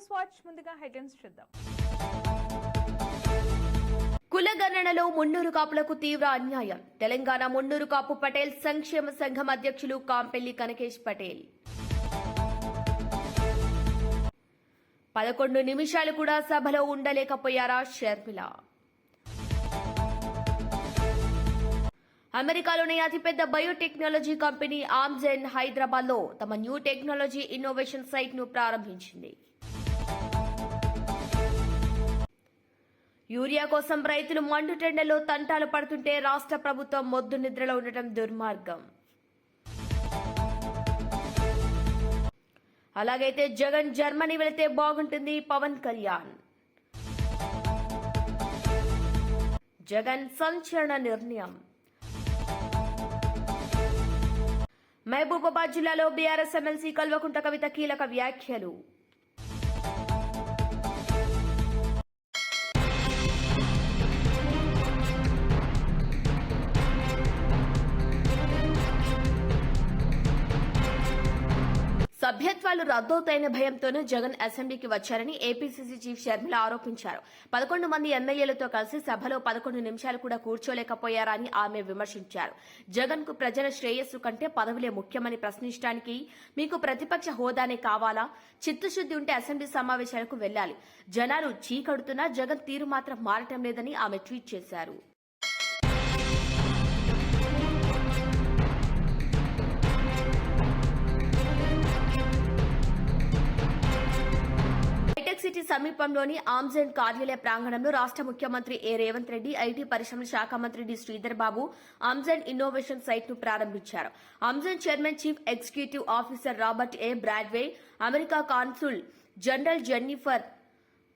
News watch ముందుగా headlines చూద్దాం. కులగణనలో మున్నూరు కాపులకు తీవ్ర అన్యాయం. తెలంగాణ మున్నూరు కాపు పటేల్ సంక్షేమ సంఘం అధ్యక్షులు కాంపెల్లి కనకేష్ పటేల్. పదకొండు నిమిషాలు కూడా సభలో ఉండలేకపోయారా షర్మిల? అమెరికాలోని అతిపెద్ద బయోటెక్నాలజీ కంపెనీ ఆమ్జెన్ హైదరాబాద్లో తమ న్యూ టెక్నాలజీ ఇన్నోవేషన్ సైట్ను ప్రారంభించింది. యూరియా కోసం రైతులు మండుటెండలో తంటాలు పడుతుంటే రాష్ట్ర ప్రభుత్వం మొద్దు నిద్రలో ఉండటం దుర్మార్గం. అలాగైతే జగన్ జర్మనీ వెళితే బాగుంటుంది పవన్ కళ్యాణ్. జగన్ సంచలన నిర్ణయం. మహబూబాబాద్ జిల్లాలో బీఆర్ఎస్ ఎమ్మెల్సీ కల్వకుంట కవిత కీలక వ్యాఖ్యలు. సభ్యత్వాలు రద్దవుతాయనే భయంతోనే జగన్ అసెంబ్లీకి వచ్చారని ఏపీసీసీ చీఫ్ షర్మిల ఆరోపించారు. పదకొండు మంది ఎమ్మెల్యేలతో కలిసి సభలో పదకొండు నిమిషాలు కూడా కూర్చోలేకపోయారని ఆమె విమర్శించారు. జగన్కు ప్రజల శ్రేయస్సు కంటే పదవులే ముఖ్యమని ప్రశ్నించడానికి మీకు ప్రతిపక్ష హోదానే కావాలా? చిత్తశుద్ది ఉంటే అసెంబ్లీ సమావేశాలకు వెళ్ళాలి జనాలు చీకడుతున్నా జగన్ తీరు మాత్రం మారటం లేదని ఆమె ట్వీట్ చేశారు. హైటెక్ సమీపంలోని ఆమ్జెన్ కార్యాలయ ప్రాంగణంలో రాష్ట్ర ముఖ్యమంత్రి ఏ రేవంత్ రెడ్డి ఐటీ పరిశ్రమల శాఖ మంత్రి D Sridhar Babu Amgen innovation సైట్ను ప్రారంభించారు Amgen chairman chief executive officer Robert A Bradway America consul general Jennifer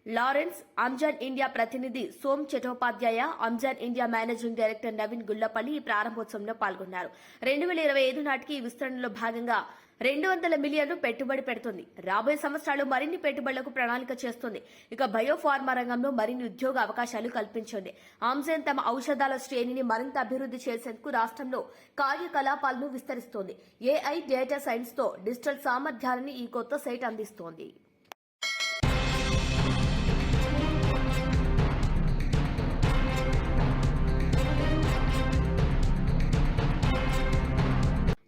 Lawrence Amgen India ప్రతినిధి Som Chattopadhyay Amgen India managing director Naveen Gullapalli ఈ ప్రారంభోత్సవంలో పాల్గొన్నారు. రెండు వేల ఇరవై ఐదు నాటికి ఈ విస్తరణలో భాగంగా రెండు వందల మిలియన్లు పెట్టుబడి పెడుతుంది. రాబోయే సంవత్సరాలు మరిన్ని పెట్టుబడులకు ప్రణాళిక చేస్తుంది. ఇక బయోఫార్మా రంగంలో మరిన్ని ఉద్యోగ అవకాశాలు కల్పించింది ఆమ్సెన్ తమ ఔషధాల శ్రేణిని మరింత అభివృద్ధి చేసేందుకు రాష్ట్రంలో కార్యకలాపాలను విస్తరిస్తోంది. ఏఐ డేటా సైన్స్తో డిజిటల్ సామర్థ్యాలని ఈ కొత్త సైట్ అందిస్తోంది.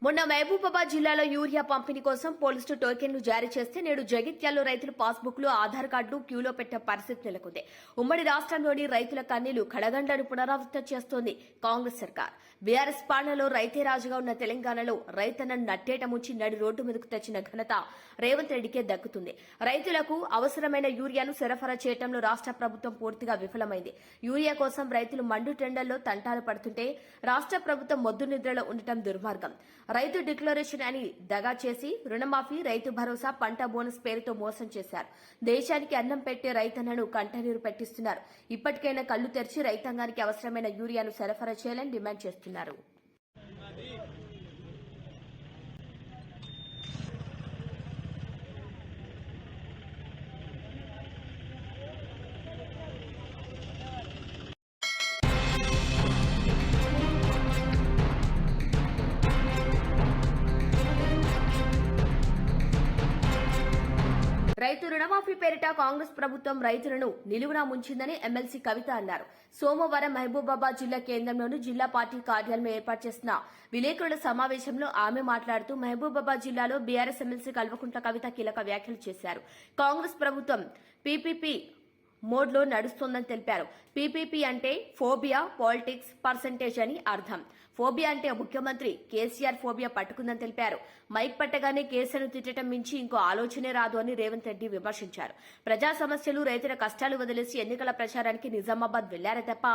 మొన్న మహబూబాబాద్ జిల్లాలో యూరియా పంపిణీ కోసం పోలీసులు టోకెన్లు జారీ చేస్తే నేడు జగిత్యాల్లో రైతులు పాస్బుక్లు ఆధార్ కార్డులు క్యూలో పెట్టే పరిస్థితి నెలకొంది. ఉమ్మడి రాష్ట్రంలోని రైతుల కన్నీలు కడగండ్లను పునరావృతం చేస్తోంది కాంగ్రెస్ సర్కార్. బీఆర్ఎస్ పాలనలో రైతే రాజుగా ఉన్న తెలంగాణలో రైతన్న నట్టేట ముంచి నడి రోడ్డు మీదకు తెచ్చిన ఘనత రేవంత్ రెడ్డికే దక్కుతుంది. రైతులకు అవసరమైన యూరియాను సరఫరా చేయడంలో రాష్ట్ర ప్రభుత్వం పూర్తిగా విఫలమైంది. యూరియా కోసం రైతులు మండు టెండర్లో తంటాలు పడుతుంటే రాష్ట్ర ప్రభుత్వం మొద్దు నిద్రలో ఉండటం దుర్మార్గం. రైతు డిక్లరేషన్ అని దగా చేసి రుణమాఫీ రైతు భరోసా పంట బోనస్ పేరుతో మోసం చేశారు. దేశానికి అన్నం పెట్టే రైతన్నను కంటనీరు పెట్టిస్తున్నారు. ఇప్పటికైనా కళ్ళు తెరిచి రైతాంగానికి అవసరమైన యూరియాను సరఫరా చేయాలని డిమాండ్ చేస్తున్నారు. రైతు రుణమాఫీ పేరిట కాంగ్రెస్ ప్రభుత్వం రైతులను నిలువునా ముంచిందని ఎమ్మెల్సీ కవిత అన్నారు. సోమవారం మహబూబాబాద్ జిల్లా కేంద్రంలోని జిల్లా పార్టీ కార్యాలయం ఏర్పాటు చేసిన విలేకరుల సమావేశంలో ఆమె మాట్లాడుతూ మహబూబాబాద్ జిల్లాలో బీఆర్ఎస్ ఎమ్మెల్సీ కల్వకుంట్ల కవిత కీలక వ్యాఖ్యలు చేశారు. కాంగ్రెస్ ప్రభుత్వం పీపీపీ మోడ్లో నడుస్తోందని తెలిపారు. పీపీపీ అంటే ఫోబియా పాలిటిక్స్ పర్సంటేజ్ అని అర్థం. ఫోబియా అంటే ముఖ్యమంత్రి. కేసీఆర్ ఫోబియా పట్టుకుందని తెలిపారు. మైక్ పట్టగానే కేసును తిట్టడం మించి ఇంకో ఆలోచనే రాదు అని రేవంత్ రెడ్డి విమర్శించారు. ప్రజా సమస్యలు రైతుల కష్టాలు వదిలేసి ఎన్నికల ప్రచారానికి నిజామాబాద్ వెళ్ళారే తప్ప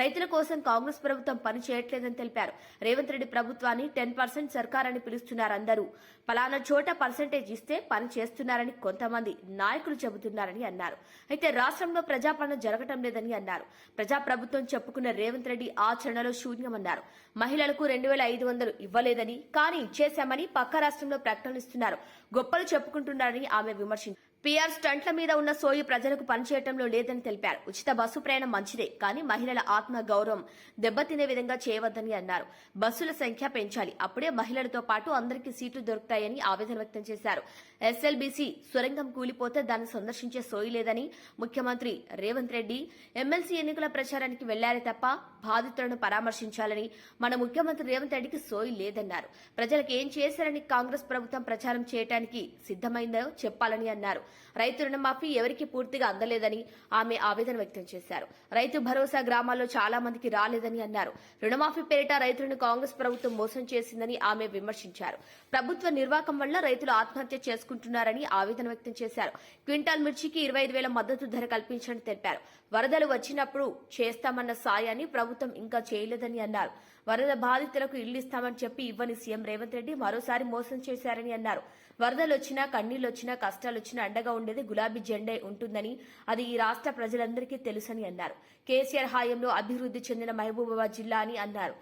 రైతుల కోసం కాంగ్రెస్ ప్రభుత్వం పని చేయట్లేదని తెలిపారు. రేవంత్ రెడ్డి ప్రభుత్వాన్ని టెన్ పర్సెంట్ సర్కార్ అని పిలుస్తున్నారు అందరూ. పలానా చోట పర్సెంటేజ్ ఇస్తే పని చేస్తున్నారని కొంతమంది నాయకులు చెబుతున్నారని అన్నారు. అయితే రాష్ట్రంలో ప్రజాపాలన జరగటం లేదని అన్నారు. ప్రజాప్రభుత్వం చెప్పుకున్న రేవంత్ రెడ్డి ఆచరణలో శూన్యమన్నారు. మహిళలకు రెండు వేల ఐదు వందలు ఇవ్వలేదని కానీ ఇచ్చేశామని పక్క రాష్ట్రంలో ప్రకటనలు ఇస్తున్నారు గొప్పలు చెప్పుకుంటున్నారని ఆమె విమర్శించారు. పీఆర్ స్టంట్ల మీద ఉన్న సోయి ప్రజలకు పనిచేయటంలో లేదని తెలిపారు. ఉచిత బస్సు ప్రయాణం మంచిదే కానీ మహిళల ఆత్మ గౌరవం దెబ్బతినే విధంగా చేయవద్దని అన్నారు. బస్సుల సంఖ్య పెంచాలి. అప్పుడే మహిళలతో పాటు అందరికీ సీట్లు దొరుకుతాయని ఆవేదన వ్యక్తం చేశారు. ఎస్ఎల్బీసీ సొరంగం కూలిపోతే దాన్ని సందర్శించే సోయి లేదని ముఖ్యమంత్రి రేవంత్ రెడ్డి ఎమ్మెల్సీ ఎన్నికల ప్రచారానికి వెళ్ళారే తప్ప బాధితులను పరామర్శించాలని మన ముఖ్యమంత్రి రేవంత్ రెడ్డికి సోయి లేదన్నారు. ప్రజలకు ఏం చేశారని కాంగ్రెస్ ప్రభుత్వం ప్రచారం చేయడానికి సిద్దమైందో చెప్పాలని అన్నారు. రైతు రుణమాఫీ ఎవరికి పూర్తిగా అందలేదని ఆమె ఆవేదన వ్యక్తం చేశారు. రైతు భరోసా గ్రామాల్లో చాలా మందికి రాలేదని అన్నారు. రుణమాఫీ పేరిట రైతులను కాంగ్రెస్ ప్రభుత్వం మోసం చేసిందని ఆమె విమర్శించారు. ప్రభుత్వ నిర్వాకం వల్ల రైతులు ఆత్మహత్య చేసుకుంటున్నారని ఆవేదన వ్యక్తం చేశారు. క్వింటాల్ మిర్చికి ఇరవై ఐదు వేల మద్దతు ధర కల్పించని తెలిపారు. వరదలు వచ్చినప్పుడు చేస్తామన్న సాయాన్ని ప్రభుత్వం ఇంకా చేయలేదని అన్నారు. వరద బాధితులకు ఇల్లు ఇస్తామని చెప్పి ఇవ్వని సీఎం రేవంత్ రెడ్డి మరోసారి మోసం చేశారని అన్నారు. వరదలు వచ్చినా కన్నీళ్ళు వచ్చినా కష్టాలు వచ్చినా అండగా ఉండేది గులాబీ జెండే ఉంటుందని అది ఈ రాష్ట్ర ప్రజలందరికీ తెలుసని అన్నారు. కేసీఆర్ హాయంలో అభివృద్ధి చెందిన మహబూబాబాద్ జిల్లా అని అన్నారు.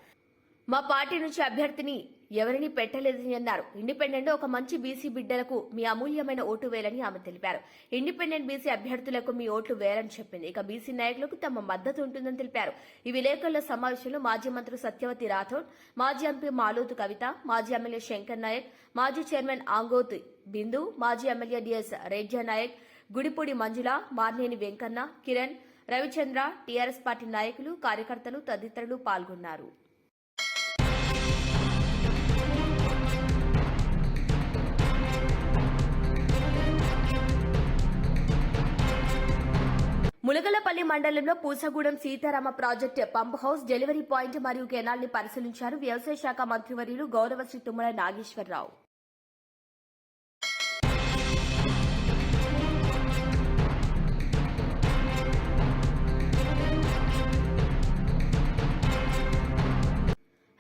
మా పార్టీ నుంచి అభ్యర్థిని ఎవరిని పెట్టలేదని అన్నారు. ఇండిపెండెంట్ ఒక మంచి బీసీ బిడ్డలకు మీ అమూల్యమైన ఓటు వేయాలని ఆమె తెలిపారు. ఇండిపెండెంట్ బీసీ అభ్యర్థులకు మీ ఓట్లు వేయాలని చెప్పింది. ఇక బీసీ నాయకులకు తమ మద్దతు ఉంటుందని తెలిపారు. ఈ విలేకరుల సమావేశంలో మాజీ మంత్రి సత్యవతి రాథోడ్ మాజీ ఎంపీ మాలోతు కవిత మాజీ ఎమ్మెల్యే శంకర్ నాయక్ మాజీ చైర్మన్ ఆంగోత్ బిందు మాజీ MLA DS Redya Naik Gudipudi Manjula Marneni Venkanna Kiran Ravichandra TRS party నాయకులు కార్యకర్తలు తదితరులు పాల్గొన్నారు. ములగలపల్లి మండలంలో Pusagudem Sitarama project pump house delivery point మరియు కెనాల్ని పరిశీలించారు వ్యవసాయ శాఖ మంత్రివర్యులు గౌరవశ్రీ తుమ్మల నాగేశ్వరరావు.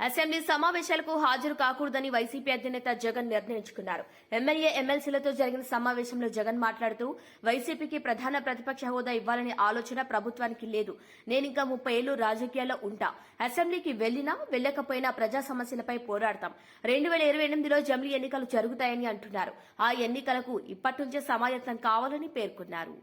అసెంబ్లీ సమావేశాలకు హాజరు కాకూడదని వైసీపీ అధినేత జగన్ నిర్ణయించుకున్నారు. ఎమ్మెల్యే ఎమ్మెల్సీలతో జరిగిన సమావేశంలో జగన్ మాట్లాడుతూ వైసీపీకి ప్రధాన ప్రతిపక్ష హోదా ఇవ్వాలనే ఆలోచన ప్రభుత్వానికి లేదు. నేనింకా ముప్పై ఏళ్ళు రాజకీయాల్లో ఉంటా. అసెంబ్లీకి వెళ్ళినా వెళ్ళకపోయినా ప్రజా సమస్యలపై పోరాడతాం. రెండు వేల ఇరవై ఎనిమిదిలో జమిలీ ఎన్నికలు జరుగుతాయని అంటున్నారు. ఆ ఎన్నికలకు ఇప్పటి నుంచే సమాయత్తం కావాలని పేర్కొన్నారు.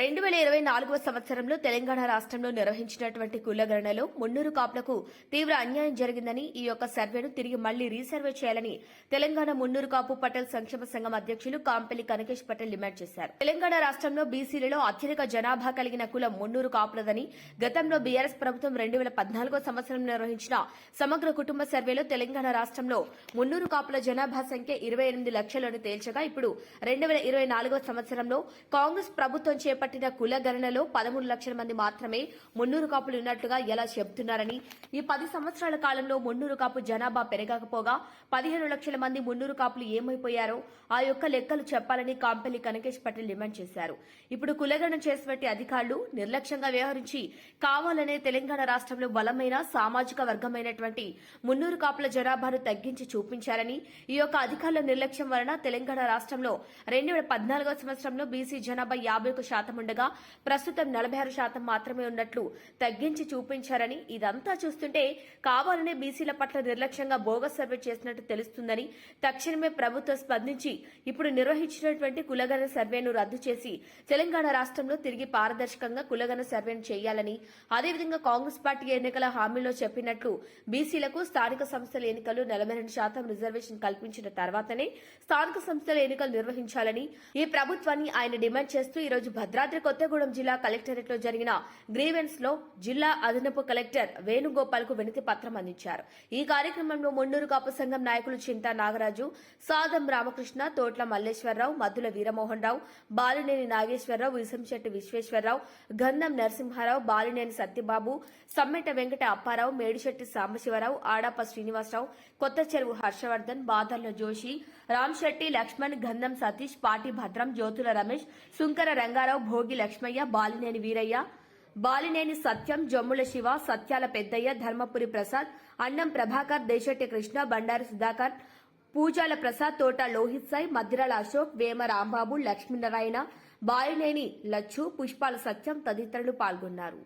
రెండు వేల ఇరవై నాలుగవ సంవత్సరంలో తెలంగాణ రాష్ట్రంలో నిర్వహించినటువంటి కులగణనలో మున్నూరు కాపులకు తీవ్ర అన్యాయం జరిగిందని ఈ యొక్క సర్వేను తిరిగి మళ్ళీ రీసర్వే చేయాలని తెలంగాణ మున్నూరు కాపు పటేల్ సంక్షేమ సంఘం అధ్యక్షులు కాంపల్లి కనకేష్ పటేల్ డిమాండ్ చేశారు. తెలంగాణ రాష్ట్రంలో బీసీలలో అత్యధిక జనాభా కలిగిన కులం మున్నూరు కాపులదని గతంలో బీఆర్ఎస్ ప్రభుత్వం రెండు వేల పద్నాలుగో సంవత్సరం నిర్వహించిన సమగ్ర కుటుంబ సర్వేలో తెలంగాణ రాష్ట్రంలో మున్నూరు కాపుల జనాభా సంఖ్య ఇరవై ఎనిమిది లక్షలను తేల్చగా ఇప్పుడు రెండు వేల ఇరవై నాలుగో సంవత్సరంలో కాంగ్రెస్ ప్రభుత్వం చేపట్టిన కుల గణనలో పదమూడు లక్షల మంది మాత్రమే మున్నూరు కాపులు ఉన్నట్లుగా ఎలా చెబుతున్నారని ఈ పది సంవత్సరాల కాలంలో మున్నూరు కాపు జనాభా పెరగకపోగా పదిహేను లక్షల మంది మున్నూరు కాపులు ఏమైపోయారో ఆ యొక్క లెక్కలు చెప్పాలని కాంపెల్లి కనకేష్ పటేల్ డిమాండ్ చేశారు. ఇప్పుడు కులగణన చేసినట్టు అధికారులు నిర్లక్ష్యంగా వ్యవహరించి కావాలనే తెలంగాణ రాష్ట్రంలో బలమైన సామాజిక వర్గమైనటువంటి మున్నూరు కాపుల జనాభాను తగ్గించి చూపించారని ఈ యొక్క అధికారుల నిర్లక్ష్యం వలన తెలంగాణ రాష్ట్రంలో రెండు వేల పద్నాలుగో సంవత్సరంలో బీసీ జనాభా యాభై ఒక శాతం ఉండగా ప్రస్తుతం నలభై ఆరు శాతం మాత్రమే ఉన్నట్లు తగ్గించి చూపించారని ఇదంతా చూస్తుంటే కావాలనే బీసీల పట్ల నిర్లక్ష్యంగా బోగస్ సర్వే చేసినట్టు తెలుస్తుందని తక్షణమే ప్రభుత్వం స్పందించి ఇప్పుడు నిర్వహించినటువంటి కులగణ సర్వేను రద్దు చేసి తెలంగాణ రాష్ట్రంలో తిరిగి పారదర్శకంగా కులగణ సర్వేను చేయాలని అదేవిధంగా కాంగ్రెస్ పార్టీ ఎన్నికల హామీలో చెప్పినట్లు బీసీలకు స్థానిక సంస్థల ఎన్నికలు నలభై రెండు శాతం రిజర్వేషన్ కల్పించిన తర్వాతనే స్థానిక సంస్థల ఎన్నికలు నిర్వహించాలని ఈ ప్రభుత్వాన్ని ఆయన డిమాండ్ చేస్తూ ఈ రోజు రాత్రి కొత్తగూడెం జిల్లా కలెక్టరేట్లో జరిగిన గ్రీవెన్స్లో జిల్లా అదనపు కలెక్టర్ వేణుగోపాల్కు వినతి పత్రం అందించారు. ఈ కార్యక్రమంలో ముండూరు కాపు సంఘం నాయకులు చింతా నాగరాజు సాదం రామకృష్ణ తోట్ల మల్లేశ్వరరావు మద్దుల వీరమోహన్ రావు బాలినేని నాగేశ్వరరావు విసంశెట్టి విశ్వేశ్వరరావు గంధం నరసింహారావు బాలినేని సత్యబాబు సమ్మెట వెంకట అప్పారావు మేడిశెట్టి సాంబశివరావు ఆడాప శ్రీనివాసరావు కొత్త చెరువు హర్షవర్ధన్ బాదర్ల జోషి రామ్శెట్టి లక్ష్మణ్ గంధం సతీష్ పాటి భద్రం జ్యోతుల రమేష్ సుంకర రంగారావు భోగి లక్ష్మయ్య బాలినేని వీరయ్య బాలినేని సత్యం జమ్ముల శివ సత్యాల పెద్దయ్య ధర్మపురి ప్రసాద్ అన్నం ప్రభాకర్ దేశెట్టి కృష్ణ బండారు సుధాకర్ పూజాల ప్రసాద్ తోట లోహిత్ సాయి మధ్యరాల అశోక్ వేమ రాంబాబు లక్ష్మీనారాయణ బాలినేని లచ్చు పుష్పాల సత్యం తదితరులు పాల్గొన్నారు.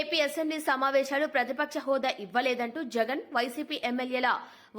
ఏపీ అసెంబ్లీ సమావేశాలు ప్రతిపక్ష హోదా ఇవ్వలేదంటూ జగన్ వైసీపీ ఎమ్మెల్యేల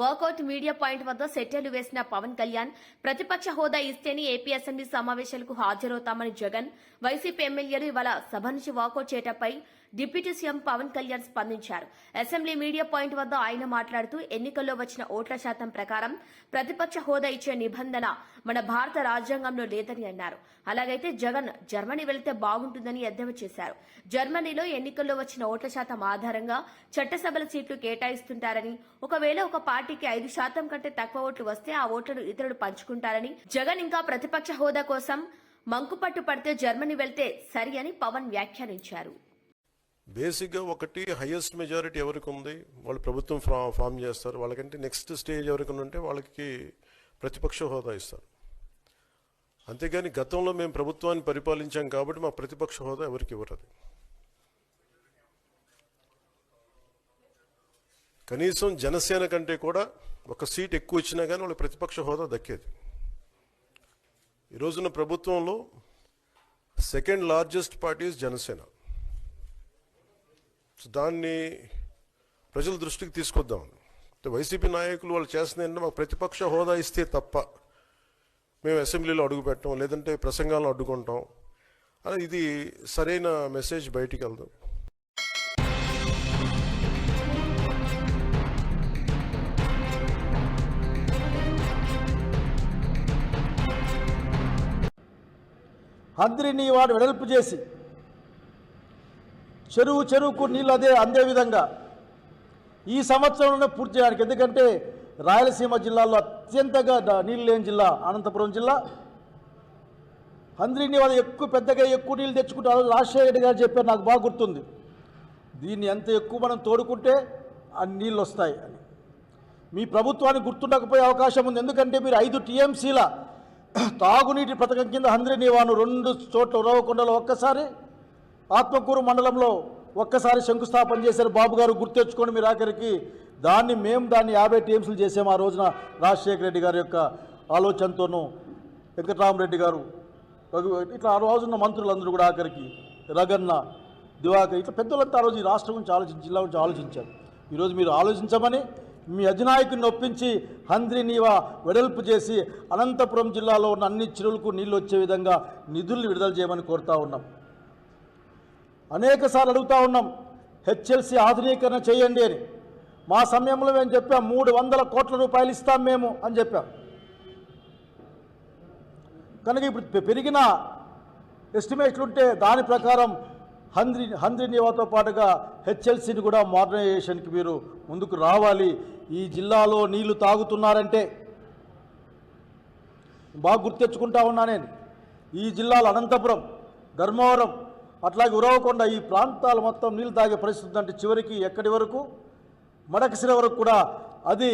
వర్కౌట్ మీడియా పాయింట్ వద్ద సెట్టెలు వేసిన పవన్ కళ్యాణ్ ప్రతిపక్ష హోదా ఇస్తేనే ఏపీ అసెంబ్లీ సమావేశాలకు హాజరవుతామని జగన్ వైసీపీ ఎమ్మెల్యేలు ఇవాళ సభ నుంచి వాకౌట్ చేయటంపై డిప్యూటీ సీఎం పవన్ కళ్యాణ్ స్పందించారు. అసెంబ్లీ మీడియా పాయింట్ వద్ద ఆయన మాట్లాడుతూ ఎన్నికల్లో వచ్చిన ఓట్ల శాతం ప్రకారం ప్రతిపక్ష హోదా ఇచ్చే నిబంధన మన భారత రాజ్యాంగంలో లేదని అన్నారు. అలాగైతే జగన్ జర్మనీ వెళితే బాగుంటుందని ఎద్దేవా చేశారు. జర్మనీలో ఎన్నికల్లో వచ్చిన ఓట్ల శాతం ఆధారంగా చట్టసభల సీట్లు కేటాయిస్తుంటారని ఒకవేళ ఒక పార్టీకి ఐదు శాతం కంటే తక్కువ ఓట్లు వస్తే ఆ ఓట్లను ఇతరులు పంచుకుంటారని జగన్ ఇంకా ప్రతిపక్ష హోదా కోసం మంకుపట్టు పడితే జర్మనీ వెళ్తే సరి అని పవన్ వ్యాఖ్యానించారు. బేసిక్గా ఒకటి హైయెస్ట్ మెజారిటీ ఎవరికి ఉంది వాళ్ళు ప్రభుత్వం ఫా ఫామ్ చేస్తారు. వాళ్ళకంటే నెక్స్ట్ స్టేజ్ ఎవరికి ఉంటే వాళ్ళకి ప్రతిపక్ష హోదా ఇస్తారు. అంతేగాని గతంలో మేము ప్రభుత్వాన్ని పరిపాలించాం కాబట్టి మా ప్రతిపక్ష హోదా ఎవరికి ఇవ్వరు అది కనీసం జనసేన కంటే కూడా ఒక సీట్ ఎక్కువ ఇచ్చినా కానీ వాళ్ళ ప్రతిపక్ష హోదా దక్కేది. ఈరోజున ప్రభుత్వంలో second largest parties Janasena. So దాన్ని ప్రజల దృష్టికి తీసుకొద్దాం. వైసీపీ నాయకులు వాళ్ళు చేస్తుంది ఏంటంటే మాకు ప్రతిపక్ష హోదా ఇస్తే తప్ప మేము అసెంబ్లీలో అడుగు పెట్టాం లేదంటే ప్రసంగాలను అడ్డుకుంటాం. ఇది సరైన మెసేజ్ బయటికి వెళ్దాం. హంద్రిని వాడు వెడల్పు చేసి చెరువు చెరువుకు నీళ్ళు అదే అందే విధంగా ఈ సంవత్సరంలోనే పూర్తి చేయడానికి. ఎందుకంటే రాయలసీమ జిల్లాలో అత్యంతగా నీళ్ళు లేని జిల్లా అనంతపురం జిల్లా. హంద్రిని వాళ్ళు ఎక్కువ పెద్దగా ఎక్కువ నీళ్ళు తెచ్చుకుంటారు రాజశేఖర రెడ్డి గారు చెప్పారు నాకు బాగా గుర్తుంది. దీన్ని ఎంత ఎక్కువ మనం తోడుకుంటే అన్ని నీళ్ళు వస్తాయి. అని. మీ ప్రభుత్వానికి గుర్తుండకపోయే అవకాశం ఉంది. ఎందుకంటే మీరు ఐదు టీఎంసీల తాగునీటి పథకం కింద హంద్రీ నివాను రెండు చోట్ల ఉరవకొండలో ఒక్కసారి ఆత్మకూరు మండలంలో ఒక్కసారి శంకుస్థాపన చేశారు బాబు గారు గుర్తెచ్చుకొని మీరు ఆఖరికి దాన్ని మేము దాన్ని యాభై టీఎంసీలు చేసాము ఆ రోజున రాజశేఖర రెడ్డి గారి యొక్క ఆలోచనతోనూ. వెంకటరామరెడ్డి గారు ఇట్లా ఆ రోజున్న మంత్రులందరూ కూడా ఆఖరికి రగన్న దివాకర్ ఇట్లా పెద్దలంతా ఆ రోజు ఈ రాష్ట్రం గురించి ఆలోచించి జిల్లా గురించి ఆలోచించారు. ఈరోజు మీరు ఆలోచించమని మీ అధినాయకుని ఒప్పించి హంద్రి నీవా వెడల్పు చేసి అనంతపురం జిల్లాలో ఉన్న అన్ని చెరువులకు నీళ్ళు వచ్చే విధంగా నిధుల్ని విడుదల చేయమని కోరుతా ఉన్నాం. అనేక సార్లు అడుగుతా ఉన్నాం హెచ్ఎల్సి ఆధునీకరణ చేయండి అని. మా సమయంలో మేము చెప్పాం మూడు వందల కోట్ల రూపాయలు ఇస్తాం మేము అని చెప్పాం. కనుక ఇప్పుడు పెరిగిన ఎస్టిమేట్లు ఉంటే దాని ప్రకారం హంద్రి హంద్రి నివాతో పాటుగా హెచ్ఎల్సిని కూడా మోడర్నైజేషన్కి మీరు ముందుకు రావాలి. ఈ జిల్లాలో నీళ్ళు తాగుతున్నారంటే బాగా గుర్తెచ్చుకుంటా ఉన్నా నేను. ఈ జిల్లాలో అనంతపురం ధర్మవరం అట్లాగే ఉరవకొండ ఈ ప్రాంతాలు మొత్తం నీళ్ళు తాగే పరిస్థితి ఉందంటే చివరికి ఎక్కడి వరకు? మడకసిర వరకు కూడా అది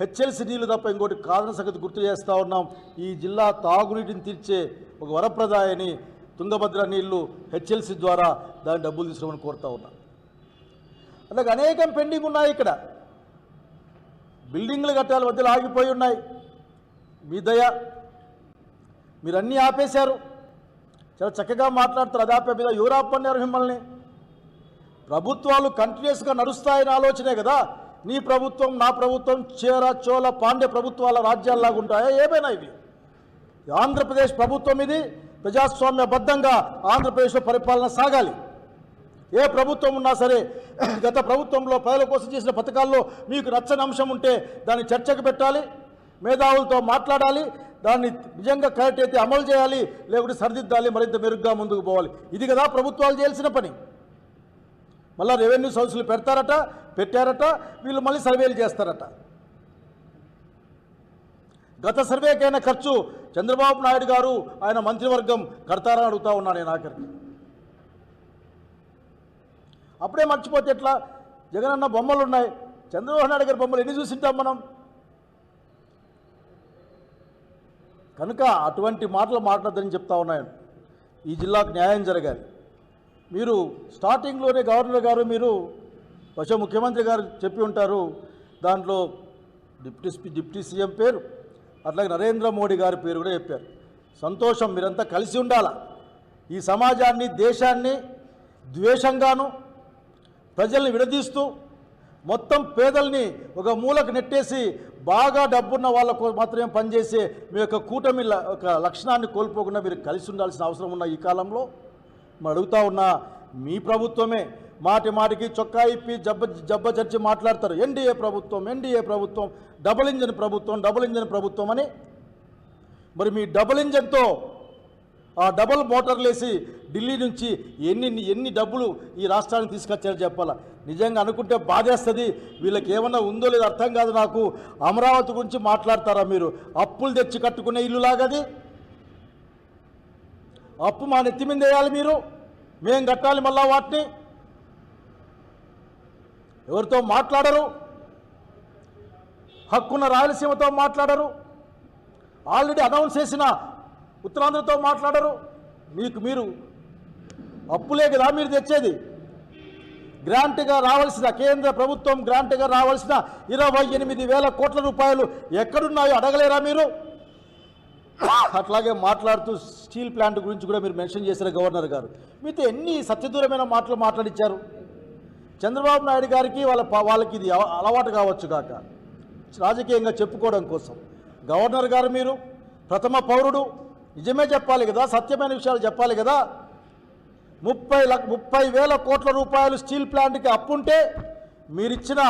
హెచ్ఎల్సి నీళ్ళు తప్ప ఇంకోటి కాదని సంగతి గుర్తు చేస్తూ ఉన్నాం. ఈ జిల్లా తాగునీటిని తీర్చే ఒక వరప్రదాయని తుంగభద్ర నీళ్ళు హెచ్ఎల్సి ద్వారా దాని డబ్బులు తీసుకోమని కోరుతా ఉన్నాం. అలాగే అనేకం పెండింగ్ ఉన్నాయి ఇక్కడ. బిల్డింగ్లు కట్టాలి మధ్యలో ఆగిపోయి ఉన్నాయి. మీ దయ మీరు అన్నీ ఆపేశారు. చాలా చక్కగా మాట్లాడుతారు. అదాపే మీద ఎవరు అన్నారు మిమ్మల్ని. ప్రభుత్వాలు కంటిన్యూస్గా నడుస్తాయని ఆలోచనే కదా. నీ ప్రభుత్వం నా ప్రభుత్వం చేర చోళ పాండ్య ప్రభుత్వాల రాజ్యాల్లాగా ఉంటాయా? ఏమైనా ఇవి? ఆంధ్రప్రదేశ్ ప్రభుత్వం ఇది. ప్రజాస్వామ్యబద్ధంగా ఆంధ్రప్రదేశ్లో పరిపాలన సాగాలి. ఏ ప్రభుత్వం ఉన్నా సరే గత ప్రభుత్వంలో ప్రజల కోసం చేసిన పథకాల్లో మీకు నచ్చని అంశం ఉంటే దాన్ని చర్చకు పెట్టాలి. మేధావులతో మాట్లాడాలి దాన్ని నిజంగా కరెక్ట్ అయితే అమలు చేయాలి లేకుంటే సరిదిద్దాలి మరింత మెరుగ్గా ముందుకు పోవాలి. ఇది కదా ప్రభుత్వాలు చేయాల్సిన పని. మళ్ళీ రెవెన్యూ సౌన్సులు పెడతారట పెట్టారట వీళ్ళు మళ్ళీ సర్వేలు చేస్తారట. గత సర్వేకైనా ఖర్చు చంద్రబాబు నాయుడు గారు ఆయన మంత్రివర్గం కడతారని అడుగుతా ఉన్నాను నేను ఆఖరికి. అప్పుడే మర్చిపోతే ఎట్లా? జగనన్న బొమ్మలు ఉన్నాయి చంద్రబాబు నాయుడు గారి బొమ్మలు ఎన్ని చూసింటాం మనం? కనుక అటువంటి మాటలు మాట్లాడదని చెప్తా ఉన్నాను. ఈ జిల్లాకు న్యాయం జరగాలి. మీరు స్టార్టింగ్లోనే గవర్నర్ గారు మీరు బహుశా ముఖ్యమంత్రి గారు చెప్పి ఉంటారు దాంట్లో డిప్యూటీ డిప్యూటీ సీఎం పేరు అట్లాగే నరేంద్ర మోడీ గారి పేరు కూడా చెప్పారు. సంతోషం మీరంతా కలిసి ఉండాల? ఈ సమాజాన్ని దేశాన్ని ద్వేషంగాను ప్రజల్ని విడదీస్తూ మొత్తం పేదల్ని ఒక మూలకు నెట్టేసి బాగా డబ్బున్న వాళ్ళకు మాత్రమే పనిచేసే మీ యొక్క కూటమి ల- ఒక లక్షణాన్ని కోల్పోకుండా మీరు కలిసి ఉండాల్సిన అవసరం ఉన్న ఈ కాలంలో? మరి అడుగుతా ఉన్నా మీ ప్రభుత్వమే మాటి మాటికి చొక్కా ఇప్పి జబ్బ జబ్బ చర్చి మాట్లాడతారు. ఎన్డీఏ ప్రభుత్వం ఎన్డీఏ ప్రభుత్వం డబుల్ ఇంజన్ ప్రభుత్వం డబుల్ ఇంజన్ ప్రభుత్వం అని. మరి మీ డబుల్ ఇంజన్తో ఆ డబుల్ మోటార్లు వేసి ఢిల్లీ నుంచి ఎన్ని ఎన్ని డబ్బులు ఈ రాష్ట్రానికి తీసుకొచ్చారో చెప్పాలా? నిజంగా అనుకుంటే బాధేస్తుంది. వీళ్ళకి ఏమన్నా ఉందో లేదో అర్థం కాదు నాకు. అమరావతి గురించి మాట్లాడతారా మీరు? అప్పులు తెచ్చి కట్టుకునే ఇల్లు లాగది. అప్పు మా నెత్తి మీద వేయాలి మీరు. మేం కట్టాలి మళ్ళా వాటిని. ఎవరితో మాట్లాడరు? హక్కున్న రాయలసీమతో మాట్లాడరు. ఆల్రెడీ అనౌన్స్ చేసిన ఉత్తరాంధ్రతో మాట్లాడరు. మీకు మీరు అప్పులే కదా మీరు తెచ్చేది. గ్రాంట్గా రావాల్సిన కేంద్ర ప్రభుత్వం గ్రాంట్గా రావాల్సిన ఇరవై ఎనిమిది వేల కోట్ల రూపాయలు ఎక్కడున్నాయో అడగలేరా మీరు? అట్లాగే మాట్లాడుతూ స్టీల్ ప్లాంట్ గురించి కూడా మీరు మెన్షన్ చేశారు గవర్నర్ గారు. మీతో ఎన్ని సత్యదూరమైన మాటలు మాట్లాడించారు చంద్రబాబు నాయుడు గారికి వాళ్ళ వాళ్ళకి ఇది అలవాటు కావచ్చు కాక. రాజకీయంగా చెప్పుకోవడం కోసం. గవర్నర్ గారు మీరు ప్రథమ పౌరుడు. నిజమే చెప్పాలి కదా సత్యమైన విషయాలు చెప్పాలి కదా. ముప్పై లక్ష ముప్పై వేల కోట్ల రూపాయలు స్టీల్ ప్లాంట్కి అప్పుంటే మీరిచ్చిన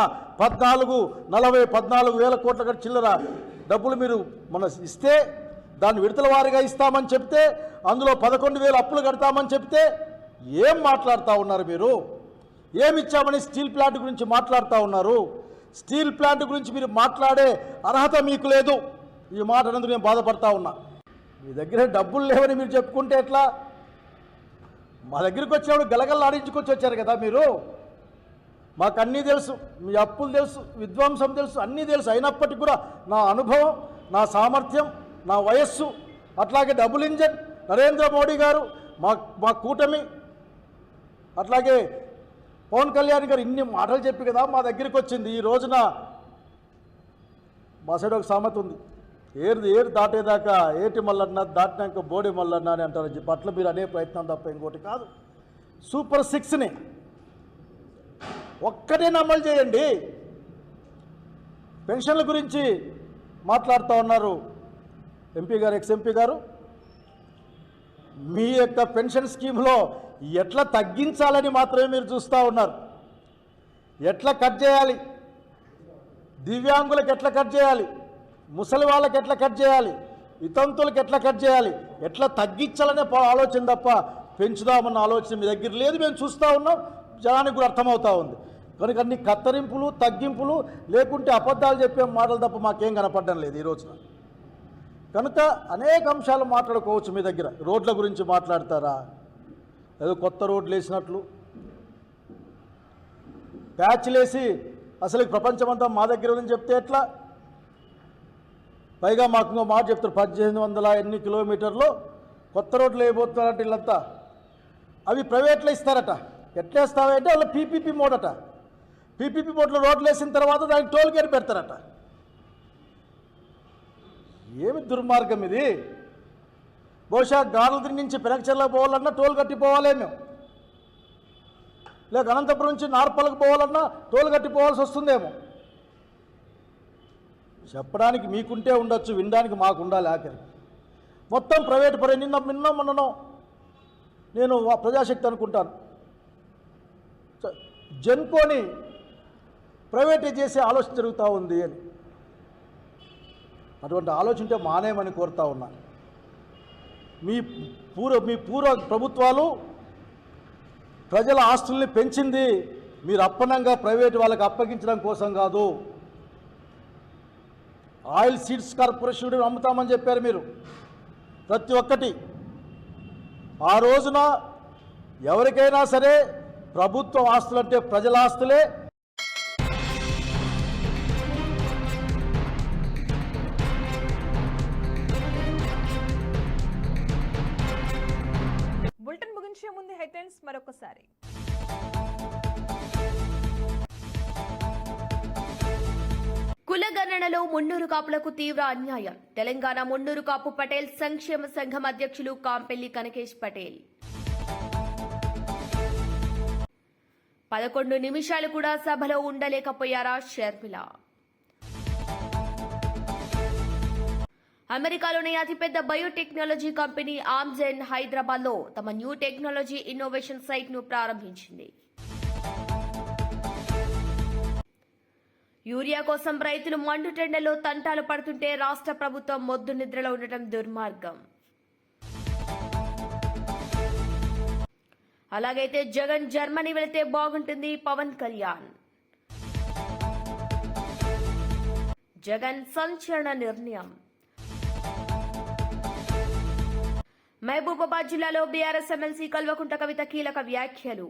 పద్నాలుగు నలభై పద్నాలుగు వేల కోట్ల చిల్లర డబ్బులు మీరు మన ఇస్తే దాన్ని విడతల వారిగా ఇస్తామని చెప్తే అందులో పదకొండు వేలు అప్పులు కడతామని చెప్తే ఏం మాట్లాడుతూ ఉన్నారు మీరు? ఏమిచ్చామని స్టీల్ ప్లాంట్ గురించి మాట్లాడుతూ ఉన్నారు? స్టీల్ ప్లాంట్ గురించి మీరు మాట్లాడే అర్హత మీకు లేదు. ఈ మాట అనందుకు నేను బాధపడతా ఉన్నా. మీ దగ్గర డబ్బులు లేవని మీరు చెప్పుకుంటే ఎట్లా? మా దగ్గరికి వచ్చినప్పుడు గలగలాడించుకొచ్చి వచ్చారు కదా మీరు? మాకు అన్నీ తెలుసు మీ అప్పులు తెలుసు విధ్వంసం తెలుసు అన్నీ తెలుసు. అయినప్పటికీ కూడా నా అనుభవం నా సామర్థ్యం నా వయస్సు అట్లాగే డబుల్ ఇంజన్ నరేంద్ర మోడీ గారు మా మా కూటమి అట్లాగే పవన్ కళ్యాణ్ గారు ఇన్ని మాటలు చెప్పి కదా మా దగ్గరికి వచ్చింది. ఈ రోజున మా సైడ్ ఒక సామెత ఉంది. ఏరు ఏరు దాటేదాకా ఏటి మల్లన్న దాటినాక బోడి మల్లన్న అని అంటారు. చెప్పి మీరు అనే ప్రయత్నం తప్ప ఇంకోటి కాదు. సూపర్ సిక్స్ని ఒక్కటే అమలు చేయండి. పెన్షన్ల గురించి మాట్లాడుతూ ఉన్నారు ఎంపీ గారు ఎక్స్ ఎంపీ గారు. మీ యొక్క పెన్షన్ స్కీమ్లో ఎట్లా తగ్గించాలని మాత్రమే మీరు చూస్తూ ఉన్నారు. ఎట్లా కట్ చేయాలి? దివ్యాంగులకు ఎట్లా కట్ చేయాలి? ముసలి వాళ్ళకి ఎట్లా కట్ చేయాలి? వితంతులకు ఎట్లా కట్ చేయాలి? ఎట్లా తగ్గించాలనే ఆలోచన తప్ప పెంచుదామన్న ఆలోచన మీ దగ్గర లేదు. మేము చూస్తూ ఉన్నాం. జనానికి కూడా అర్థమవుతూ ఉంది. కనుక అన్ని కత్తరింపులు తగ్గింపులు లేకుంటే అబద్ధాలు చెప్పే మాటలు తప్ప మాకేం కనపడడం లేదు ఈ రోజున. కనుక అనేక అంశాలు మాట్లాడుకోవచ్చు మీ దగ్గర. రోడ్ల గురించి మాట్లాడతారా? ఏదో కొత్త రోడ్లు వేసినట్లు. ప్యాచ్లేసి అసలు ప్రపంచమంతా మా దగ్గర ఉందని చెప్తే ఎట్లా? పైగా మాకు ఇంకో మాట చెప్తారు పద్దెనిమిది వందల ఎన్ని కిలోమీటర్లు కొత్త రోడ్లు వేయబోతున్నారట వీళ్ళంతా అవి ప్రైవేట్లో ఇస్తారట. ఎట్లేస్తావంటే వాళ్ళు వాళ్ళ పీపీపీ మోడట. పీపీపీ మోడ్లో రోడ్లు వేసిన తర్వాత దానికి టోల్ గేట్ పెడతారట. ఏమి దుర్మార్గం ఇది? బహుశా గార్లదిరి నుంచి పెనకచెర్ల పోవాలన్నా టోల్ కట్టి పోవాలే మేము. లేక అనంతపురం నుంచి నార్పలకు పోవాలన్నా టోల్ కట్టి పోవాల్సి వస్తుందేమో. చెప్పడానికి మీకుంటే ఉండొచ్చు వినడానికి మాకు ఉండాలి ఆఖరి. మొత్తం ప్రైవేట్ పరే నిన్న నిన్న మొన్ననో నేను ప్రజాశక్తి అనుకుంటాను. జన్కోని ప్రైవేట్ చేసే ఆలోచన జరుగుతూ ఉంది అని. అటువంటి ఆలోచింటే మానేయమని కోరుతా ఉన్నా. మీ పూర్వ మీ పూర్వ ప్రభుత్వాలు ప్రజల ఆస్తుల్ని పెంచింది మీరు అప్పనంగా ప్రైవేట్ వాళ్ళకి అప్పగించడం కోసం కాదు. ఆయిల్ సీడ్స్ కార్పొరేషన్ అమ్ముతామని చెప్పారు మీరు. ప్రతి ఒక్కటి. ఆ రోజున ఎవరికైనా సరే ప్రభుత్వ ఆస్తులంటే ప్రజల ఆస్తులే. విస్తరణలో మున్నూరు కాపులకు తీవ్ర అన్యాయం. తెలంగాణ మున్నూరు కాపు పటేల్ సంక్షేమ సంఘం అధ్యక్షులు కాంపెల్లి కనకేష్ పటేల్. పదకొండు నిమిషాలు కూడా సభలో ఉండలేకపోయారా షర్మిల? అమెరికాలోని అతిపెద్ద బయోటెక్నాలజీ కంపెనీ ఆమ్జెన్ హైదరాబాద్లో తమ న్యూ టెక్నాలజీ ఇన్నోవేషన్ సైట్ను ప్రారంభించింది. యూరియా కోసం రైతులు మండుటెండలో తంటాలు పడుతుంటే రాష్ట్ర ప్రభుత్వం మొద్దు నిద్రలో ఉండటం దుర్మార్గం. అలాగైతే జగన్ జర్మనీ వెళితే బాగుంటుంది పవన్ కళ్యాణ్. జగన్ సంచలన నిర్ణయం. మహబూబాబాద్ జిల్లాలో బీఆర్ఎస్ ఎమ్మెల్సీ కల్వకుంట కవిత కీలక వ్యాఖ్యలు.